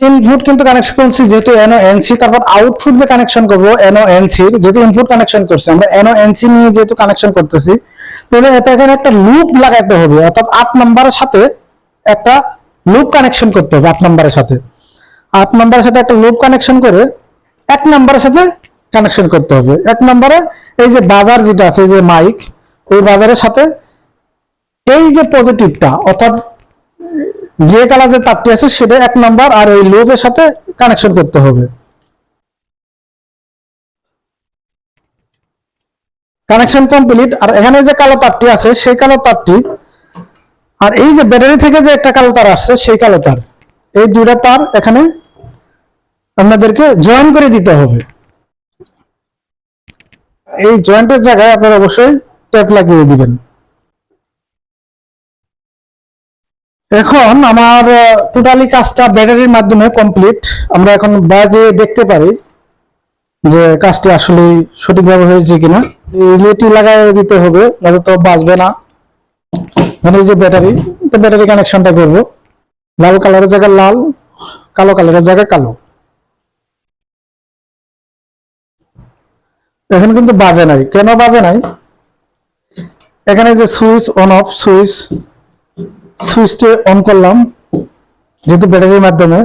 Input কিন্তু connection করছি, যেহেতু এনও এনসি তারপর আউটপুট যে কানেকশন করব এনও এনসি যেহেতু ইনপুট কানেকশন করছি, আমরা এনও এনসি নিয়ে যেহেতু কানেকশন করতেছি, তাহলে এটা এখানে একটা লুপ লাগাইতে হবে, অর্থাৎ আট নাম্বারের সাথে একটা লুপ কানেকশন করতে হবে, আট নাম্বারের সাথে। আট নাম্বারের সাথে একটা লুপ কানেকশন করে এক নাম্বারের সাথে কানেকশন করতে হবে। এক নম্বরে এই যে বাজার যেটা আছে, এই যে মাইক ওই বাজারের সাথে এই যে পজিটিভটা অর্থাৎ গ্রে কালার যে তারটি আছে সেটা এক নাম্বার আর এই লুপের সাথে কানেকশন করতে হবে। কানেকশন কমপ্লিট আর এখানে যে কালো তারটি আছে, সেই কালো তারটি, আর এই যে ব্যাটারি থেকে যে একটা কালো তার আসছে, সেই কালো তার। এই দুইটা তার এখানে আপনাদেরকে জয়েন করে দিতে হবে। এই জয়েন্টের জায়গায় আপনারা অবশ্যই টেপ লাগিয়ে দিবেন। এখন আমার টোটালি কাজটা ব্যাটারির মাধ্যমে কমপ্লিট আমরা এখন বাজে দেখতে পারি যে কাজটি আসলে সঠিকভাবে হয়েছে কিনা। রিলেটি লাগাই দিতে হবে নয়তো তো বাজবে না। মানে যে ব্যাটারি তো ব্যাটারি কানেকশনটা করব। লাল কালারের জায়গায় লাল, কালো কালারের জায়গায় কালো। এখন কিন্তু বাজে নাই। কেন বাজে নাই? এখানে যে সুইচ অন অফ সুইচ সুইচটি অন করলাম যেহেতু ব্যাটারির মাধ্যমে।